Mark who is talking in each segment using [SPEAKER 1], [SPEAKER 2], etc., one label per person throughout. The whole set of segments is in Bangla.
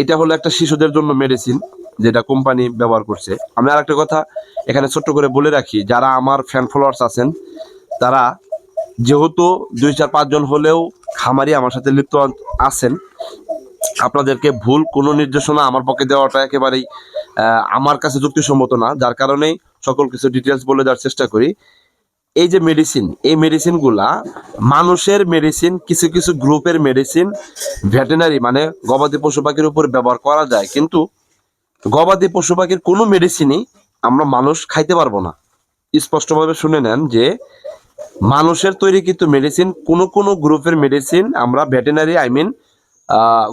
[SPEAKER 1] এটা হলো একটা শিশুদের জন্য মেডিসিন যেটা কোম্পানি ব্যবহার করছে। আমি আর একটা কথা এখানে ছোট্ট করে বলে রাখি, যারা আমার ফ্যান ফলোয়ার্স আছেন, তারা যেহেতু দুই চার পাঁচজন হলেও খামারি আমার সাথে লিপ্ত আছেন, আপনাদেরকে ভুল কোনো নির্দেশনা আমার পক্ষে দেওয়াটা একেবারেই আমার কাছে যুক্তিসম্মত না। যার কারণেই সকল কিছু ডিটেলস বলে দেওয়ার চেষ্টা করি। এই যে মেডিসিন এই মেডিসিনগুলা মানুষের মেডিসিন কিছু কিছু গ্রুপের মেডিসিন ভেটেনারি মানে গবাদি পশু পাখির উপর ব্যবহার করা যায়। কিন্তু গবাদি পশু পাখির কোনো মেডিসিনই আমরা মানুষ খাইতে পারব না। স্পষ্টভাবে শুনে নেন যে মানুষের তৈরি কিন্তু মেডিসিন কোনো কোনো গ্রুপের মেডিসিন আমরা ভেটেনারি আই মিন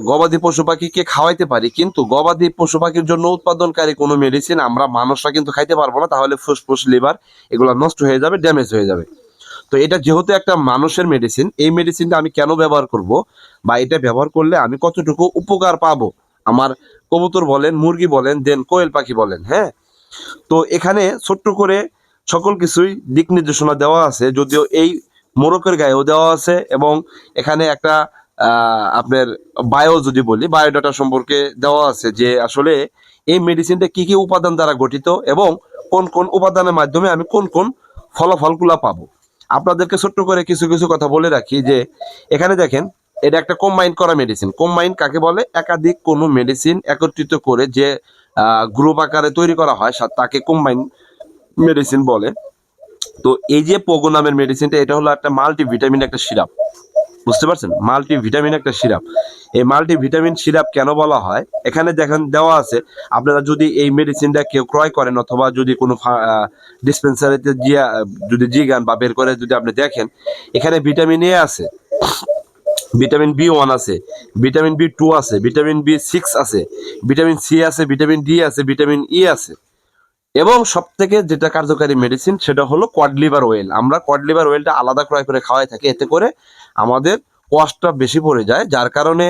[SPEAKER 1] গবাদি পশু পাখিকে খাওয়াইতে পারি, কিন্তু গবাদি পশু পাখির জন্য উৎপাদনকারী কোনো মেডিসিন আমরা মানুষরা কিন্তু খাইতে পারব না, তাহলে ফুসফুস, লিভার এগুলো নষ্ট হয়ে যাবে ড্যামেজ হয়ে যাবে। তো এটা যেহেতু একটা মানুষের মেডিসিন এই মেডিসিনটা আমি কেন ব্যবহার করব বা এটা ব্যবহার করলে আমি কতটুকু উপকার পাবো? আমার কবুতর বলেন, মুরগি বলেন, দেন কোয়েল পাখি বলেন হ্যাঁ? তো এখানে ছোট্ট করে সকল কিছুই দিক নির্দেশনা দেওয়া আছে, যদিও এই মোরকের গায়েও দেওয়া আছে এবং এখানে একটা আপনার বায়ো যদি বলি বায়োডাটা সম্পর্কে দেওয়া আছে যে আসলে এই মেডিসিনটা কি কি উপাদান দ্বারা গঠিত এবং কোন কোন উপাদানের মাধ্যমে আমি কোন কোন ফলাফলগুলা পাবো। আপনাদেরকে ছোট্ট করে কিছু কিছু কথা বলে রাখি যে, এখানে দেখেন, এটা একটা কম্বাইন করা মেডিসিন কম্বাইন কাকে বলে? একাধিক কোনো মেডিসিন একত্রিত করে যে গ্রুপ আকারে তৈরি করা হয় তাকে কম্বাইন মেডিসিন বলে। তো এই যে পোগো নামের মেডিসিনটা এটা হলো একটা মাল্টি ভিটামিন একটা সিরাপ। বুঝতে পারছেন? মাল্টি ভিটামিন একটা সিরাপ। এই মাল্টি ভিটামিন সিরাপ কেন বলা হয়? এখানে দেখেন দেওয়া আছে, আপনারা যদি এই মেডিসিনটা কেউ ক্রয় করেন অথবা যদি কোনো ডিসপেন্সারিতে জিয়া যদি জিগান বা বের করে যদি আপনি দেখেন, এখানে ভিটামিন এ আছে ভিটামিন বি ওয়ান আছে ভিটামিন বি টু আছে ভিটামিন বি সিক্স আছে ভিটামিন সি আছে ভিটামিন ডি আছে ভিটামিন ই আছে। এবং সব থেকে যেটা কার্যকারী মেডিসিন সেটা হলো কোয়াড লিভার অয়েল আমরা কোয়াড লিভার অয়েলটা আলাদা ক্রয় করে খাওয়াই থাকি, এতে করে আমাদের কস্টটা বেশি পড়ে যায়, যার কারণে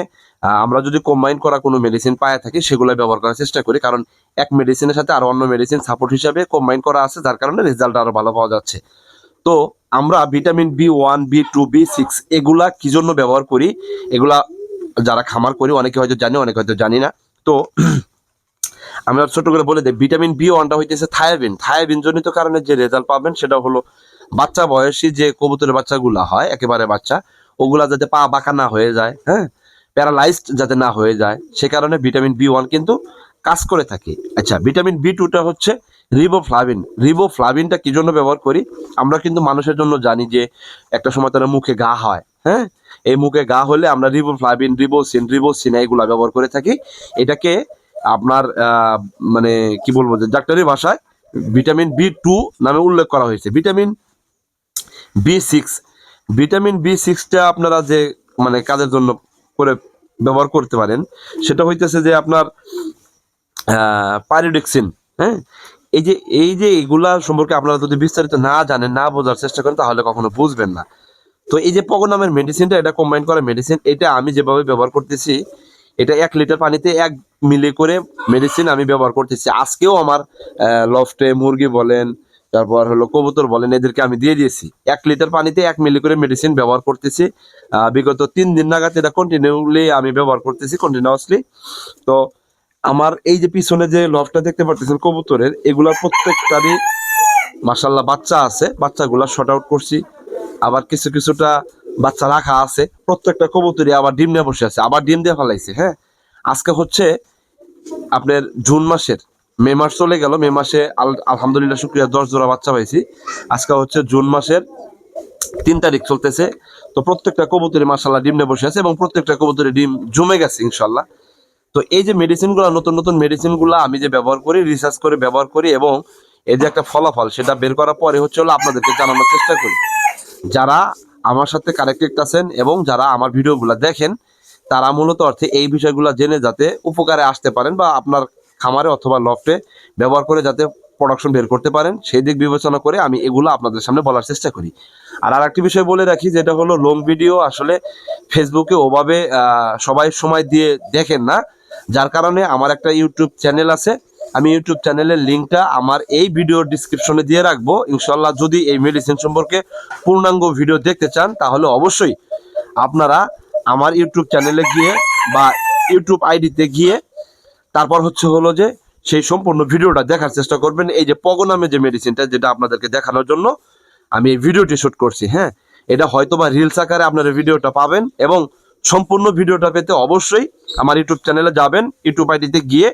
[SPEAKER 1] আমরা যদি কম্বাইন করা কোনো মেডিসিন পায়ে থাকি সেগুলো ব্যবহার করার চেষ্টা করি। কারণ এক মেডিসিনের সাথে আরও অন্য মেডিসিন সাপোর্ট হিসাবে কম্বাইন করা আছে, যার কারণে রেজাল্ট আরও ভালো পাওয়া যাচ্ছে। তো, আমরা vitamin B one B two B six এগুলা কি জন্য ব্যবহার করি? এগুলা যারা খামার করি, অনেকে হয়তো জানি, অনেকে হয়তো জানি না। তো, আমরা ছোট করে বলে দিই ভিটামিন বি ওয়ানটা হইতেছে থায়াবিন থায়াবিন জনিত কারণে যে রেজাল্ট পাবেন, সেটা হলো বাচ্চা বয়সী যে কবুতরের বাচ্চাগুলা হয়, একেবারে বাচ্চা, ওগুলা যাতে পা বাঁকা না হয়ে যায় হ্যাঁ? প্যারালাইজড যাতে না হয়ে যায়, সে কারণে ভিটামিন বি ওয়ান কিন্তু কাজ করে থাকে। আচ্ছা ভিটামিন বি টুটা হচ্ছে রিবোফ্লাভিন রিবোফ্লাভিনটা কি জন্য ব্যবহার করি? আমরা কিন্তু মানুষের জন্য জানি যে একটা সময় তারা মুখে গা হয় হ্যাঁ? এই মুখে গা হলে আমরা রিবোফ্লাভিন রিবোসিন রিবোসিন এইগুলা ব্যবহার করে থাকি। এটাকে আপনার মানে কি বলব যে, ডাক্তারি ভাষায় ভিটামিন বি টু নামে উল্লেখ করা হয়েছে। Vitamin B six vitamin B সিক্সটা আপনারা যে মানে কাজের জন্য করে ব্যবহার করতে পারেন, সেটা হইতেছে যে আপনার পাইরিডিক্সিন হ্যাঁ? এই যে এই যে এগুলা সম্পর্কে আপনারা যদি বিস্তারিত না জানেন, না বোঝার চেষ্টা করেন, তাহলে কখনো বুঝবেন না। তো এই যে পগো নামের মেডিসিনটা এটা কম্বাইন করা মেডিসিন এটা আমি যেভাবে ব্যবহার করতেছি, এটা এক লিটার পানিতে এক মিলি করে মেডিসিন আমি ব্যবহার করতেছি। আজকেও আমার লফটে মুরগি বলেন তারপর হলো কবুতর বলেন, এদেরকে আমি দিয়ে দিয়েছি। এক লিটার পানিতে এক মিলি করে মেডিসিন ব্যবহার করতেছি। বিগত তিন দিন নাগাদ এটা কন্টিনিউলি আমি ব্যবহার করতেছি কন্টিনিউয়াসলি তো আমার এই যে পিছনে যে লফটা দেখতে পারতেছেন কবুতরের, এগুলার প্রত্যেকটারই মাসাল্লাহ বাচ্চা আছে। বাচ্চাগুলা শর্ট আউট করছি। আবার কিছু কিছুটা বাচ্চা রাখা আছে। প্রত্যেকটা কবুতরই আবার ডিম নিয়ে বসে আছে। আবার ডিম দিয়ে ফেলাইছে হ্যাঁ? আজকে হচ্ছে আপনার জুন মাসের মে মাস চলে গেল, মে মাসে আলহামদুলিল্লাহ শুক্রিয়া, দশ জোড়া বাচ্চা পাইছি। আজকে হচ্ছে জুন মাসের তিন তারিখ চলতেছে। তো প্রত্যেকটা কবুতরে মাসাল্লাহ নিয়ে বসে আছে এবং প্রত্যেকটা কবুতরে ডিম জমে গেছে ইনশাল্লাহ তো এই যে মেডিসিনগুলো, নতুন নতুন মেডিসিনগুলো আমি যে ব্যবহার করি রিসার্চ করে ব্যবহার করি এবং এই যে একটা ফলাফল সেটা বের করার পরে হচ্ছে হলো আপনাদেরকে জানানোর চেষ্টা করি। যারা আমার সাথে কানেক্টেড আছেন এবং যারা আমার ভিডিওগুলো দেখেন, তারা মূলত অর্থে এই বিষয়গুলো জেনে যাতে উপকারে আসতে পারেন বা আপনার খামারে অথবা লফটে ব্যবহার করে যাতে প্রোডাকশন বের করতে পারেন, সেই দিক বিবেচনা করে আমি এগুলো আপনাদের সামনে বলার চেষ্টা করি। আর আরেকটি বিষয় বলে রাখি, যেটা হলো লং ভিডিও আসলে ফেসবুকে ওভাবে সবাই সময় দিয়ে দেখেন না। যার কারণে আমার একটা ইউটিউব চ্যানেল আছে। আমি ইউটিউব চ্যানেলের লিঙ্কটা আমার এই ভিডিওর ডিসক্রিপশনে দিয়ে রাখব। ইনশাল্লাহ যদি এই মেডিসিন সম্পর্কে পূর্ণাঙ্গ ভিডিও দেখতে চান, তাহলে অবশ্যই আপনারা আমার ইউটিউব চ্যানেলে গিয়ে বা ইউটিউব আইডিতে গিয়ে তারপর হচ্ছে হলো যে সেই সম্পূর্ণ ভিডিওটা দেখার চেষ্টা করবেন। এই যে পগো নামে যে মেডিসিনটা যেটা আপনাদেরকে দেখানোর জন্য আমি এই ভিডিওটি শুট করছি হ্যাঁ? এটা হয়তো বা রিলস আকারে আপনারা ভিডিওটা পাবেন এবং সম্পূর্ণ ভিডিওটা পেতে অবশ্যই আমার ইউটিউব চ্যানেলে যাবেন, ইউটিউব আইডিতে গিয়ে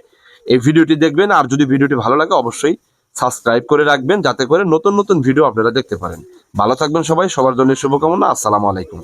[SPEAKER 1] এই ভিডিওটি দেখবেন আর যদি ভিডিওটি ভালো লাগে অবশ্যই সাবস্ক্রাইব করে রাখবেন, যাতে করে নতুন নতুন ভিডিও আপনারা দেখতে পারেন। ভালো থাকবেন সবাই, সবার জন্য শুভকামনা, আসসালামু আলাইকুম।